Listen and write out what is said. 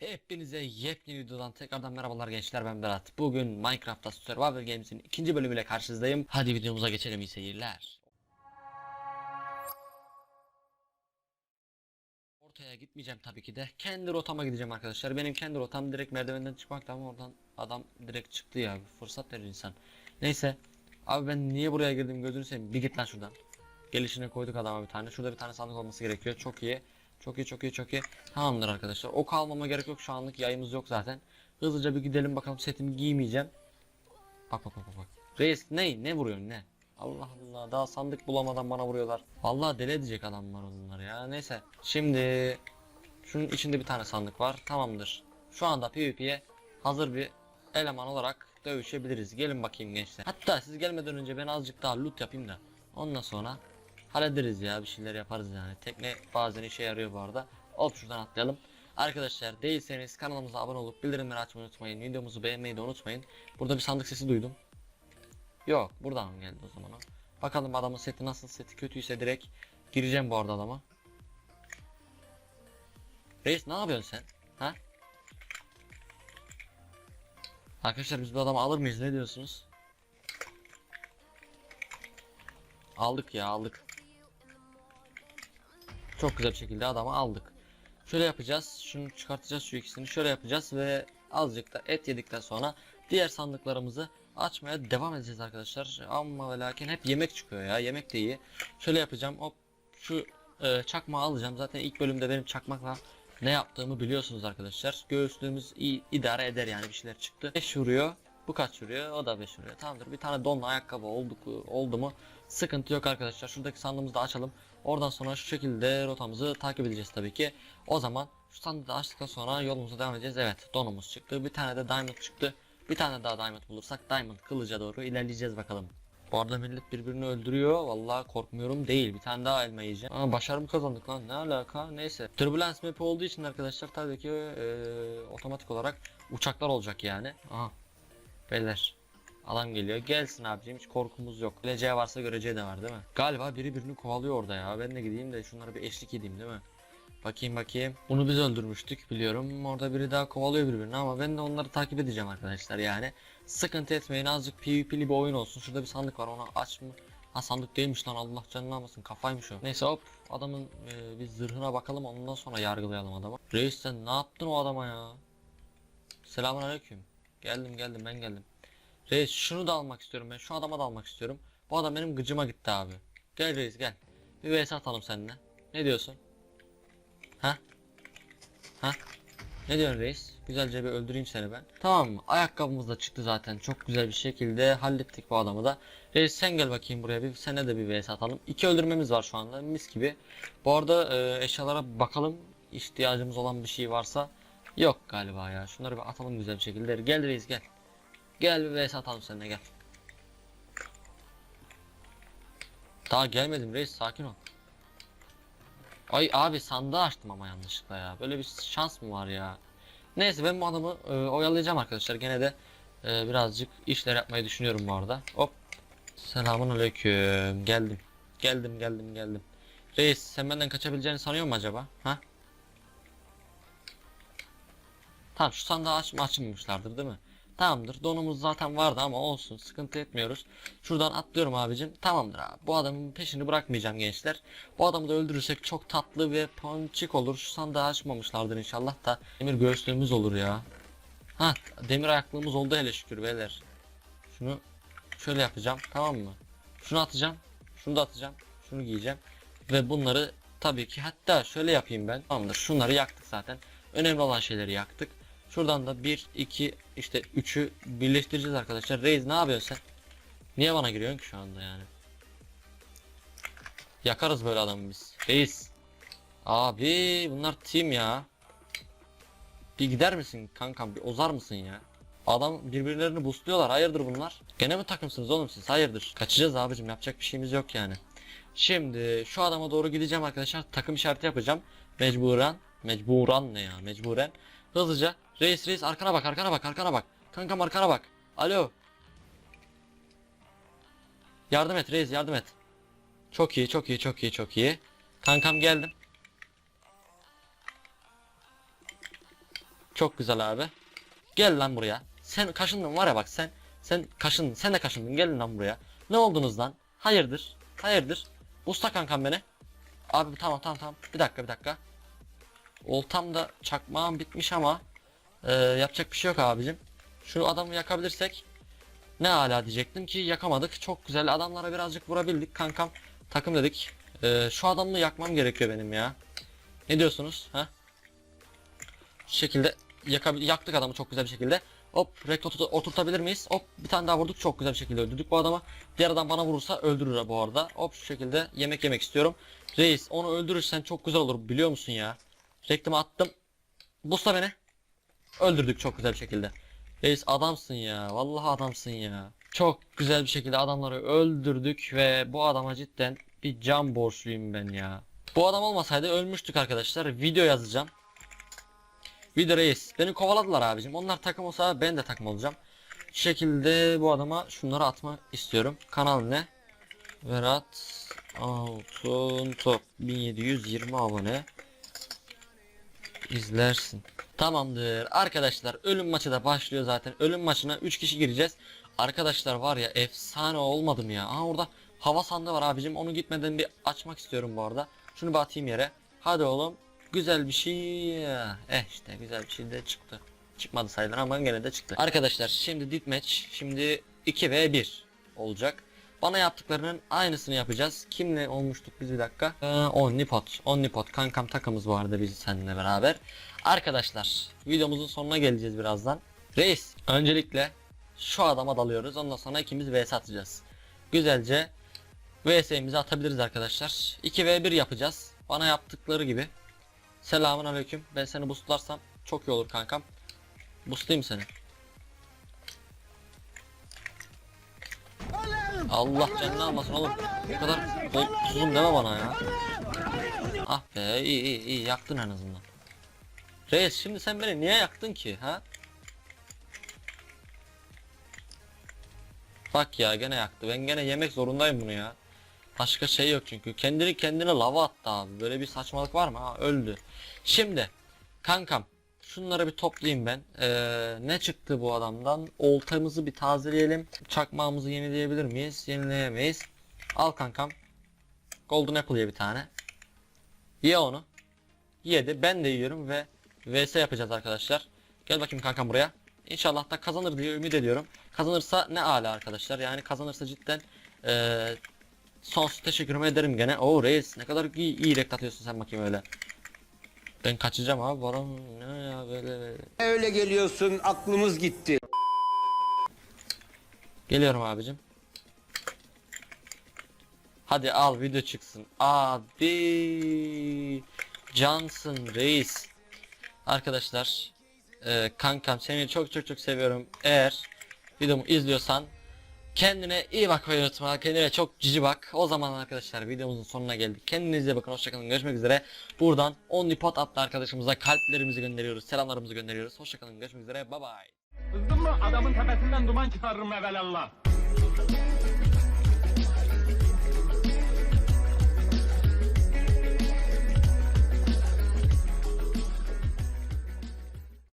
Hepinize yepyeni videodan tekrardan merhabalar gençler ben Berat. Bugün Minecraft'ta Survival Games'in ikinci bölümüyle karşınızdayım. Hadi videomuza geçelim iyi seyirler. Ortaya gitmeyeceğim tabii ki de. Kendi rotama gideceğim arkadaşlar. Benim kendi rotam direkt merdivenden çıkmakta ama oradan adam direkt çıktı ya. Fırsat verir insan. Neyse. Abi ben niye buraya girdim gözünü seveyim. Bir git lan şuradan. Gelişine koyduk adama bir tane. Şurada bir tane sandık olması gerekiyor. Çok iyi. Çok iyi çok iyi çok iyi. Tamamdır arkadaşlar. Ok almama gerek yok. Şu anlık yayımız yok zaten. Hızlıca bir gidelim bakalım setimi giymeyeceğim. Bak bak bak bak. Reis ne? Ne vuruyorsun ne? Allah Allah daha sandık bulamadan bana vuruyorlar. Vallahi deli edecek adamlar onlar ya. Neyse. Şimdi şunun içinde bir tane sandık var. Tamamdır. Şu anda PvP'ye hazır bir eleman olarak dövüşebiliriz. Gelin bakayım gençler. Hatta siz gelmeden önce ben azıcık daha loot yapayım da ondan sonra hallederiz ya bir şeyler yaparız yani. Tekne bazen işe yarıyor bu arada. Hop şuradan atlayalım. Arkadaşlar değilseniz kanalımıza abone olup bildirimleri açmayı unutmayın. Videomuzu beğenmeyi de unutmayın. Burada bir sandık sesi duydum. Yok buradan mı geldi o zaman? Bakalım adamın seti nasıl seti kötüyse direkt gireceğim bu arada adama. Reis ne yapıyorsun sen? Ha? Arkadaşlar biz bu adamı alır mıyız ne diyorsunuz? Aldık ya aldık. Çok güzel şekilde adamı aldık. Şöyle yapacağız. Şunu çıkartacağız şu ikisini. Şöyle yapacağız ve azıcık da et yedikten sonra diğer sandıklarımızı açmaya devam edeceğiz arkadaşlar. Ama ve lakin hep yemek çıkıyor ya. Yemek de iyi. Şöyle yapacağım. Hop şu e, çakmağı alacağım. Zaten ilk bölümde benim çakmakla ne yaptığımı biliyorsunuz arkadaşlar. Göğüslüğümüz iyi idare eder yani bir şeyler çıktı. 5 vuruyor. Bu kaç vuruyor? O da 5 vuruyor. Tamamdır. Bir tane donla ayakkabı oldu, oldu mu sıkıntı yok arkadaşlar. Şuradaki sandığımızı da açalım. Oradan sonra şu şekilde rotamızı takip edeceğiz tabii ki. O zaman şu sandığı da açtıktan sonra yolumuza devam edeceğiz. Evet donumuz çıktı. Bir tane de diamond çıktı. Bir tane daha diamond bulursak diamond kılıca doğru ilerleyeceğiz bakalım. Bu arada millet birbirini öldürüyor. Vallahi korkmuyorum değil. Bir tane daha elma yiyeceğim. Aa başarı mı kazandık lan? Ne alaka? Neyse. Turbulence map olduğu için arkadaşlar tabii ki eee, otomatik olarak uçaklar olacak yani. Aha. Beyler. Adam geliyor. Gelsin abicim hiç korkumuz yok. Geleceği varsa göreceği de var değil mi? Galiba biri birini kovalıyor orada ya. Ben de gideyim de şunlara bir eşlik edeyim değil mi? Bakayım bakayım. Bunu biz öldürmüştük biliyorum. Orada biri daha kovalıyor birbirini ama ben de onları takip edeceğim arkadaşlar yani. Sıkıntı etmeyin azıcık PvP'li bir oyun olsun. Şurada bir sandık var ona aç mı? Ha sandık değilmiş lan Allah canını almasın kafaymış o. Neyse hop adamın e, bir zırhına bakalım ondan sonra yargılayalım adamı. Reis sen ne yaptın o adama ya? Selamun aleyküm. Geldim geldim ben geldim. Reis şunu da almak istiyorum ben. Şu adama da almak istiyorum. Bu adam benim gıcıma gitti abi. Gel reis gel. Bir vs atalım seninle. Ne diyorsun? Ha? Ha? Ne diyorsun reis? Güzelce bir öldüreyim seni ben. Tamam mı? Ayakkabımız da çıktı zaten. Çok güzel bir şekilde hallettik bu adamı da. Reis sen gel bakayım buraya bir. Sene de bir vs atalım. İki öldürmemiz var şu anda. Mis gibi. Bu arada e, eşyalara bakalım. İhtiyacımız olan bir şey varsa. Yok galiba ya. Şunları bir atalım güzel bir şekilde. Gel reis gel. Gel bir vs atalım seninle gel. Daha gelmedim reis sakin ol. Ay abi sandığı açtım ama yanlışlıkla ya. Böyle bir şans mı var ya? Neyse ben bu adamı e, oyalayacağım arkadaşlar. Gene de e, birazcık işler yapmayı düşünüyorum bu arada. Hop. Selamun aleyküm. Geldim. Geldim geldim geldim. Reis sen benden kaçabileceğini sanıyor mu acaba? Ha? Tamam şu sandığı aç açmamışlardır değil mi? Tamamdır. Donumuz zaten vardı ama olsun. Sıkıntı etmiyoruz. Şuradan atlıyorum abicim. Tamamdır abi. Bu adamın peşini bırakmayacağım gençler. Bu adamı da öldürürsek çok tatlı ve ponçik olur. Şu sandığı açmamışlardır inşallah da. Demir göğüslüğümüz olur ya. Ha demir ayaklığımız oldu hele şükür beyler. Şunu şöyle yapacağım tamam mı? Şunu atacağım. Şunu da atacağım. Şunu giyeceğim. Ve bunları tabii ki hatta şöyle yapayım ben. Tamamdır. Şunları yaktık zaten. Önemli olan şeyleri yaktık. Şuradan da 1, 2, işte 3'ü birleştireceğiz arkadaşlar. Reis ne yapıyorsun sen? Niye bana giriyorsun ki şu anda yani? Yakarız böyle adamı biz. Reis. Abi bunlar team ya. Bir gider misin kankam? Bir ozar mısın ya? Adam birbirlerini boostluyorlar. Hayırdır bunlar? Gene mi takımsınız oğlum siz? Hayırdır? Kaçacağız abicim. Yapacak bir şeyimiz yok yani. Şimdi şu adama doğru gideceğim arkadaşlar. Takım işareti yapacağım. Mecburen. Mecburen ne ya? Mecburen. Hızlıca. Reis reis arkana bak arkana bak arkana bak. Kankam arkana bak. Alo. Yardım et reis yardım et. Çok iyi çok iyi çok iyi çok iyi. Kankam geldim. Çok güzel abi. Gel lan buraya. Sen kaşındın var ya bak sen. Sen kaşındın. Sen de kaşındın. Gelin lan buraya. Ne oldunuz lan? Hayırdır? Hayırdır? Usta kankam beni. Abi tamam tamam tamam. Bir dakika bir dakika. Oltam da çakmağım bitmiş ama e, yapacak bir şey yok abicim. Şu adamı yakabilirsek ne hala diyecektim ki yakamadık. Çok güzel adamlara birazcık vurabildik kankam. Takım dedik. E, şu adamı yakmam gerekiyor benim ya. Ne diyorsunuz? Ha? Şu şekilde yakabil yaktık adamı çok güzel bir şekilde. Hop rektotu oturtabilir miyiz? Hop bir tane daha vurduk çok güzel bir şekilde öldürdük bu adamı. Diğer adam bana vurursa öldürür bu arada. Hop şu şekilde yemek yemek istiyorum. Reis onu öldürürsen çok güzel olur biliyor musun ya? Reklamı attım. Busta beni. Öldürdük çok güzel bir şekilde. Reis adamsın ya. Vallahi adamsın ya. Çok güzel bir şekilde adamları öldürdük ve bu adama cidden bir can borçluyum ben ya. Bu adam olmasaydı ölmüştük arkadaşlar. Video yazacağım. Video reis. Beni kovaladılar abicim. Onlar takım olsa ben de takım olacağım. Şu şekilde bu adama şunları atma istiyorum. Kanal ne? Berat Altun Top 1720 abone izlersin. Tamamdır. Arkadaşlar ölüm maçı da başlıyor zaten. Ölüm maçına 3 kişi gireceğiz. Arkadaşlar var ya efsane olmadım ya. Aa orada hava sandığı var abicim. Onu gitmeden bir açmak istiyorum bu arada. Şunu bir atayım yere. Hadi oğlum. Güzel bir şey. Eh işte güzel bir şey de çıktı. Çıkmadı sayılır ama gene de çıktı. Arkadaşlar şimdi deathmatch. Şimdi 2 ve 1 olacak. Bana yaptıklarının aynısını yapacağız. Kimle olmuştuk biz bir dakika? Ee, Omnipot. Omnipot kankam takımız vardı biz seninle beraber. Arkadaşlar videomuzun sonuna geleceğiz birazdan. Reis öncelikle şu adama dalıyoruz. Ondan sonra ikimiz vs atacağız. Güzelce vs'imizi atabiliriz arkadaşlar. 2 v 1 yapacağız. Bana yaptıkları gibi. Selamun aleyküm. Ben seni boostlarsam çok iyi olur kankam. Boostlayayım seni. Allah canını almasın oğlum. Bu kadar kolsuzum deme bana ya. Ah be iyi iyi iyi yaktın en azından. Reis şimdi sen beni niye yaktın ki ha? Bak ya gene yaktı. Ben gene yemek zorundayım bunu ya. Başka şey yok çünkü. Kendini kendine lava attı abi. Böyle bir saçmalık var mı? Ha öldü. Şimdi kankam şunları bir toplayayım ben. Ee, ne çıktı bu adamdan? Oltamızı bir tazeleyelim. Çakmağımızı yenileyebilir miyiz? Yenileyemeyiz. Al kankam. Golden Apple ye bir tane. Ye onu. Yedi. Ben de yiyorum ve vs yapacağız arkadaşlar. Gel bakayım kankam buraya. İnşallah da kazanır diye ümit ediyorum. Kazanırsa ne ala arkadaşlar. Yani kazanırsa cidden ee, sonsuz teşekkürümü ederim gene. Oo reis ne kadar iyi, iyi rekt atıyorsun sen bakayım öyle. Ben kaçacağım abi. Baron ne ya böyle, böyle. Öyle geliyorsun aklımız gitti. Geliyorum abicim. Hadi al video çıksın. Abi Johnson reis. Arkadaşlar e, kankam seni çok çok çok seviyorum. Eğer videomu izliyorsan kendine iyi bakmayı unutma. Kendine çok cici bak. O zaman arkadaşlar videomuzun sonuna geldik. Kendinize bakın. Hoşçakalın. Görüşmek üzere. Buradan OnlyPod adlı arkadaşımıza kalplerimizi gönderiyoruz. Selamlarımızı gönderiyoruz. Hoşçakalın. Görüşmek üzere. Bye bye. Kızdın mı adamın tepesinden duman çıkarırım evelallah.